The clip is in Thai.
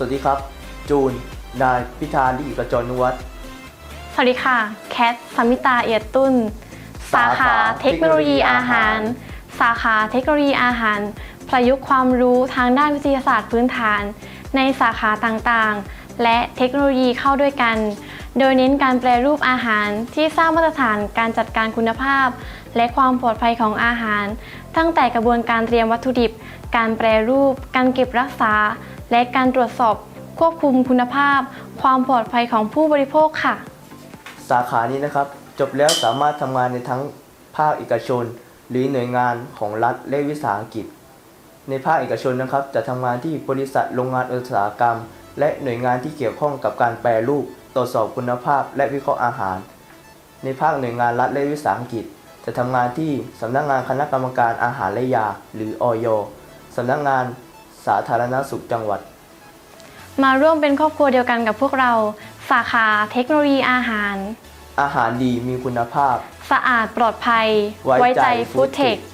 สวัสดีครับ จูน นายพิธาลีกระจรนุวัฒน์สวัสดีค่ะ แคทสมิตาเอียดตุ้น สาขาเทคโนโลยีอาหาร สาขาเทคโนโลยีอาหาร ประยุกต์ความรู้ทางด้านวิทยาศาสตร์พื้นฐาน ในสาขาต่างๆ และเทคโนโลยีเข้าด้วยกัน โดยเน้นการแปรรูปอาหารที่สร้างมาตรฐานการจัดการคุณภาพ และความปลอดภัยของอาหาร ตั้งแต่กระบวนการเตรียมวัตถุดิบ การแปรรูป การเก็บรักษา และการตรวจสอบควบคุมคุณภาพ ความปลอดภัยของผู้บริโภคค่ะ สาขานี้นะครับ จบแล้วสามารถทำงานในทั้งภาคเอกชน หรือหน่วยงานของรัฐและวิสาหกิจ ในภาคเอกชนนะครับ จะทำงานที่บริษัทโรงงานอุตสาหกรรม และหน่วยงานที่เกี่ยวข้องกับการแปรรูป ตรวจสอบคุณภาพ และวิเคราะห์อาหาร ในภาคหน่วยงานรัฐและวิสาหกิจ จะทำงานที่สำนักงานคณะกรรมการอาหารและยา หรืออยสำนักงาน สาธารณสุขจังหวัด มาร่วมเป็นครอบครัวเดียวกันกับพวกเรา สาขาเทคโนโลยีอาหาร อาหารดีมีคุณภาพ สะอาดปลอดภัย ไว้ใจฟู้ดเทค Foodtech